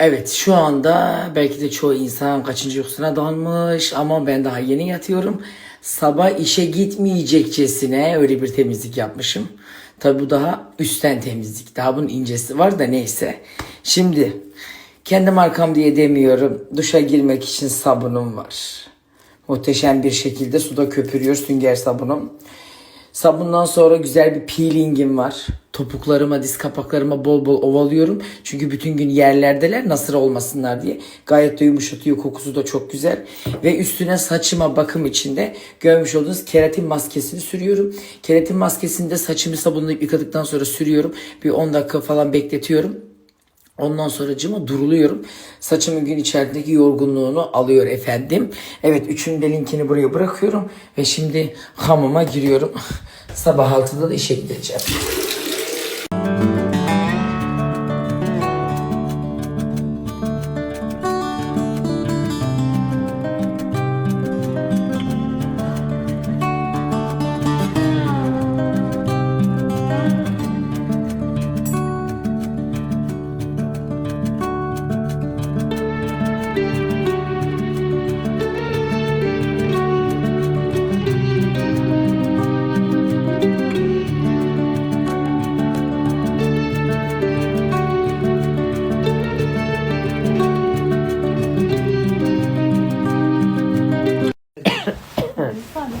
Evet şu anda belki de çoğu insan kaçıncı uykusuna dalmış ama ben daha yeni yatıyorum. Sabah işe gitmeyecekçesine öyle bir temizlik yapmışım. Tabi bu daha üstten temizlik. Daha bunun incesi var da neyse. Şimdi kendi markam diye demiyorum. Duşa girmek için sabunum var. Muhteşem bir şekilde suda köpürüyor sünger sabunum. Sabundan sonra güzel bir peelingim var. Topuklarıma, diz kapaklarıma bol bol ovalıyorum. Çünkü bütün gün yerlerdeler nasır olmasınlar diye. Gayet de yumuşatıyor. Kokusu da çok güzel. Ve üstüne saçıma bakım içinde görmüş olduğunuz keratin maskesini sürüyorum. Keratin maskesini de saçımı sabunlayıp yıkadıktan sonra sürüyorum. Bir 10 dakika falan bekletiyorum. Ondan sonra cıma duruluyorum. Saçımın gün içerisindeki yorgunluğunu alıyor efendim. Evet üçünün de linkini buraya bırakıyorum. Ve şimdi hamama giriyorum. Sabah 6'da da işe gideceğim.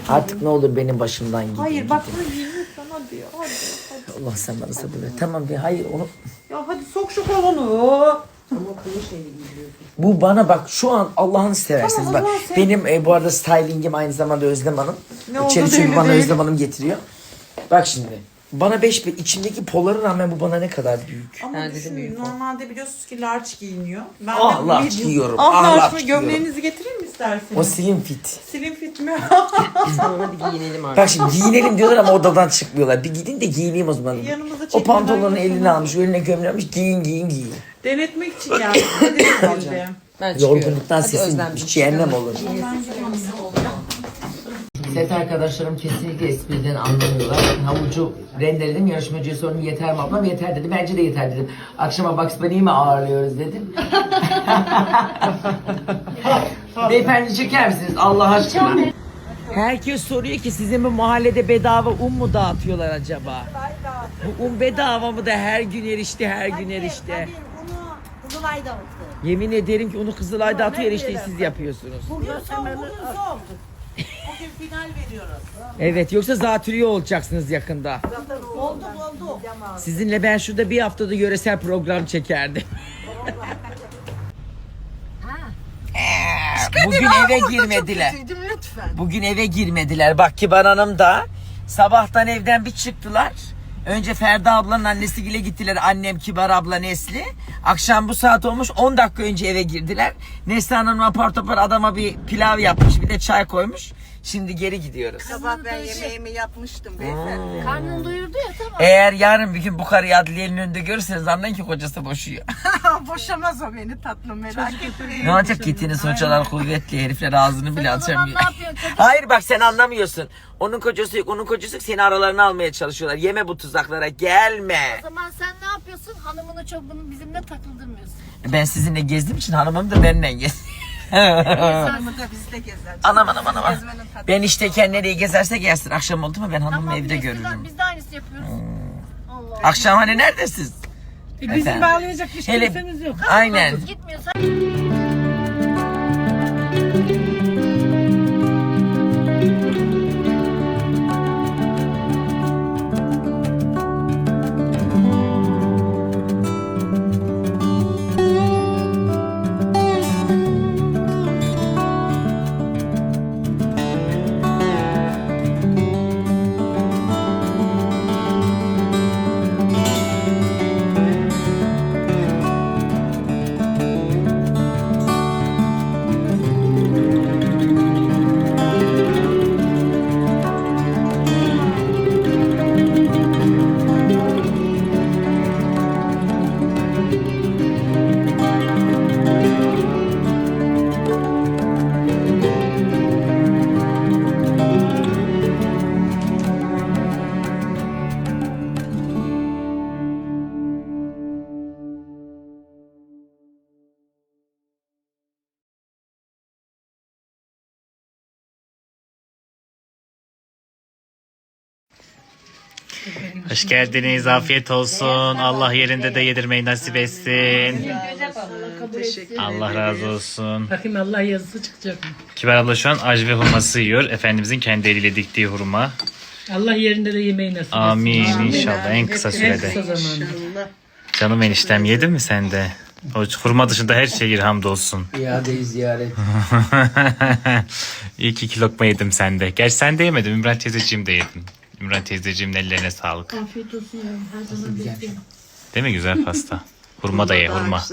Artık ne olur benim başımdan gidin. Hayır bak bunu giyin lütfen hadi hadi. hadi. Allah sen bana sabır ver. Tamam bir hayır onu. Ya hadi sok şu kolonu. Bu bana bak şu an Allah'ını seversiniz. Tamam, bak sen- benim e, bu arada stylingim aynı zamanda Özlem Hanım. Ne oldu İçeri bana değil. Özlem Hanım getiriyor. Bak şimdi. Bana 5 içimdeki polara rağmen bu bana ne kadar büyük. Ama Ha, dedim düşün büyük normalde biliyorsunuz ki large giyiniyor. Ben Ah, de large giyiyorum, Ah, ah, large large. Gömleğinizi getireyim mi isterseniz? O slim fit. Slim fit mi? Sonra bir giyinelim artık. Bak şimdi giyinelim diyorlar ama odadan çıkmıyorlar. Bir gidin de giyineyim o zaman. Yanımıza O çekmeden pantolonun yapalım. eline almış, önüne gömle almış. Giyin giyin giyin. Denetmek için. Hadi de. Ben çıkıyorum. Yorgunluktan Hadi sesim Özlem, hiç cehennem olur. Set arkadaşlarım kesinlikle espriden anlamıyorlar. Havucu rendeledim. Yarışmacıya sordum yeter mi ablam? Yeter dedi. Bence de yeter dedim. Akşama Bugs Bunny'i mi ağırlıyoruz dedim. Beyefendi çeker misiniz Allah aşkına? Herkes soruyor ki sizin bu mahallede bedava un mu dağıtıyorlar acaba? Bu un bedava mı da her gün erişte her gün erişte. Bunu Kızılay dağıttı. Yemin ederim ki onu Kızılay dağıtıyor erişteyi siz yapıyorsunuz. Bugün son, bugün son. Bugün final veriyoruz. Evet yoksa zatürre olacaksınız yakında. Oldu oldu. Sizinle ben şurada bir haftada yöresel program çekerdim. Bugün eve girmediler. Bugün eve girmediler. Bak Kibar Hanım da sabahtan evden bir çıktılar. Önce Ferda ablanın annesi gile gittiler. Annem Kibar abla Nesli. Akşam bu saat olmuş 10 dakika önce eve girdiler. Nesli Hanım apar topar adama bir pilav yapmış bir de çay koymuş. Şimdi geri gidiyoruz. Sabah ben yemeğimi yapmıştım beyefendi. Karnını doyurdu ya tamam. Eğer yarın bir gün bu karıyı adliyenin önünde görürseniz anlayın ki kocası boşuyor. Boşamaz o beni tatlım merak etmeyin. Ne olacak gittiğiniz hocalar kuvvetli herifler ağzını bile açamıyor. ne yapıyorsun? Çocuk- Hayır bak sen anlamıyorsun. Onun kocası yok, onun kocası yok. Seni aralarına almaya çalışıyorlar. Yeme bu tuzaklara, gelme. O zaman sen ne yapıyorsun? Hanımını çok bunu bizimle takıldırmıyorsun. Ben sizinle gezdiğim için hanımım da benimle gez. Bizde gezer. anam anam anam. Gezmenin tadı. Ben işteyken nereye gezerse gezsin. Akşam oldu mu ben hanımımı Tamam, evde biz- görürüm. Biz de aynısını yapıyoruz. Allah. Akşam hani neredesiniz? Bizim bağlayacak hiç Hele, Aynen. Gitmiyorsan Hoş geldiniz. Afiyet olsun. Allah yerinde de yedirmeyi nasip etsin. Allah razı olsun. Bakayım Allah yazısı çıkacak mı? Kibar abla şu an ajve hurması yiyor. Efendimizin kendi eliyle diktiği hurma. Allah yerinde de yemeği nasip etsin. Amin inşallah en kısa En sürede. kısa zamanda. Canım eniştem yedin mi sen de? O hurma dışında her şey yer hamdolsun. İadeyi ziyaret. İyi ki iki lokma yedim sende. Gerçi sen de yemedin. Ümran teyzeciğim de yedin. Ümran teyzeciğimin ellerine sağlık. Afiyet olsun yavrum. Her zaman bekliyorum. Değil mi güzel pasta? Hurma da ye hurma.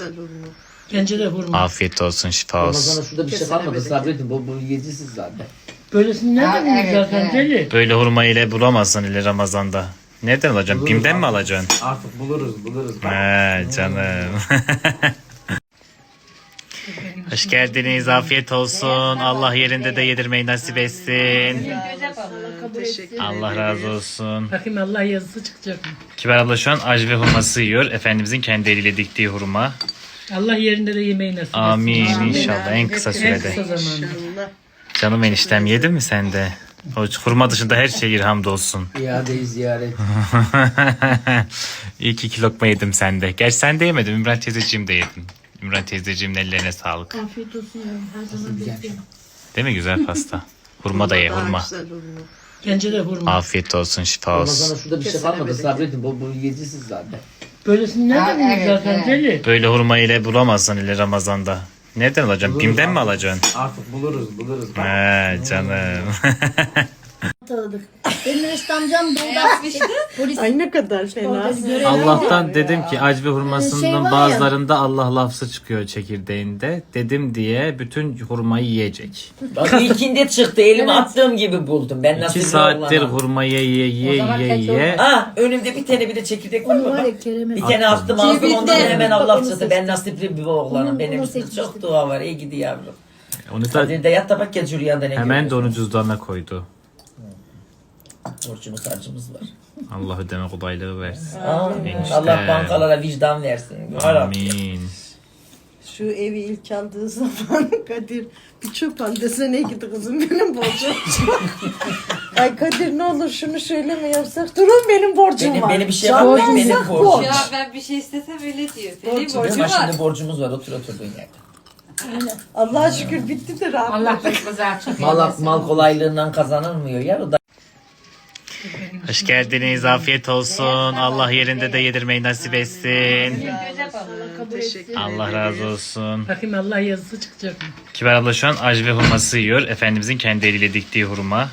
Bence de hurma. Afiyet olsun şifa Ramazan'a olsun. şurada bir şey kalmadı. Sabredin. Bu, bu yedisiz zaten. Böylesini nereden evet, zaten deli? Böyle hurma ile bulamazsın ile Ramazan'da. Nereden alacaksın? Bim'den mi alacaksın? Artık buluruz buluruz. He canım. Hoş geldiniz. Afiyet olsun. Allah yerinde de yedirmeyi nasip etsin. Allah razı olsun. Bakayım Allah yazısı çıkacak mı? Kibar abla şu an ajve hurması yiyor. Efendimizin kendi eliyle diktiği hurma. Allah yerinde de yemeği nasip etsin. Amin inşallah en kısa En sürede. kısa zamanda. Canım eniştem yedin mi sen de? O hurma dışında her şey yer hamdolsun. İadeyi ziyaret. İyi ki iki lokma yedim sende. Gerçi sen de yemedin. Ümran teyzeciğim de yedin. Ümran teyzeciğimin ellerine sağlık. Afiyet olsun yavrum. Her zaman bekliyorum. Değil mi güzel pasta? Hurma da ye hurma. Bence de hurma. Afiyet olsun şifa Ramazan'a olsun. şurada bir şey kalmadı. Sabredin. Bu, bu yedisiz zaten. Böylesini nereden zaten deli? Böyle hurma ile bulamazsın ile Ramazan'da. Nereden alacaksın? Bim'den mi alacaksın? Artık buluruz buluruz. He canım. Tanıdık. Benim Reşit amcam burada polis Ay ne kadar fena. Allah'tan dedim ki acve Şey var hurmasının ya. bazılarında Allah lafzı çıkıyor çekirdeğinde. Dedim diye bütün hurmayı yiyecek. Bak ilkinde çıktı. Elime attığım gibi buldum. Ben nasıl İki saattir hurmayı ye ye ye ye ye. Ha önümde bir tane bir de çekirdek var Onu mı? var ya Kerem'e. Bir tane attım aldım ondan hemen Allah Onu çıktı. Ben nasipli bir oğlanım. Onu- Benim onu üstümde seçmiştim. çok dua var. İyi gidi yavrum. Onu da de yat da bak gel Julia'da ne hemen de görüyorsun? onu cüzdanına koydu. Borcumuz harcımız var. Allah ödeme kolaylığı versin. Amin. Enişte. Allah bankalara vicdan versin. Amin. Şu evi ilk aldığı zaman Kadir bir çöp al desene gidi kızım benim borcum. Ay Kadir ne olur şunu şöyle mi yapsak? Durun benim borcum Benim, var. benim bir şey Can var. Benim, benim yasak borcum. borç. Ya ben bir şey istesem öyle diyor. Senin Borcum borcun Ama var. şimdi borcumuz var. Otur oturduğun yerde. Allah'a şükür bitti de rahat. Allah başımıza açık Mal, mal kolaylığından kazanılmıyor ya. O da Hoş geldiniz. Afiyet olsun. Allah yerinde de yedirmeyi nasip etsin. Allah razı olsun. Bakayım Allah yazısı çıkacak mı? Kibar abla şu an ajve hurması yiyor. Efendimizin kendi eliyle diktiği hurma.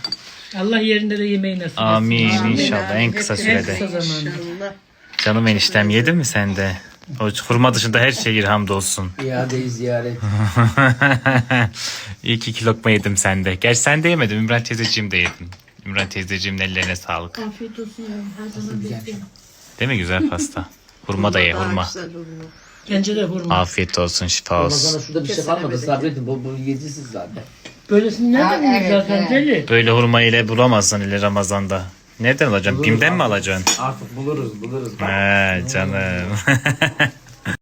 Allah yerinde de yemeği nasip etsin. Amin inşallah en kısa En sürede. kısa zamanda. Canım eniştem yedin mi sen de? O hurma dışında her şey yer hamdolsun. iadeyi ziyaret. İyi ki iki lokma yedim sende. Gerçi sen de yemedin. Ümran teyzeciğim de yedin. Ümran teyzeciğimin ellerine sağlık. Afiyet olsun yavrum. Her zaman bekliyorum. Değil mi güzel pasta? Hurma da ye hurma. Bence de hurma. Afiyet olsun şifa Ramazan'a olsun. şurada bir şey kalmadı. Sabredin. Bu, bu yedisiz zaten. Böylesini nereden zaten deli? Böyle hurma ile bulamazsın ile Ramazan'da. Nereden alacaksın? Bim'den mi alacaksın? Artık buluruz buluruz. He canım.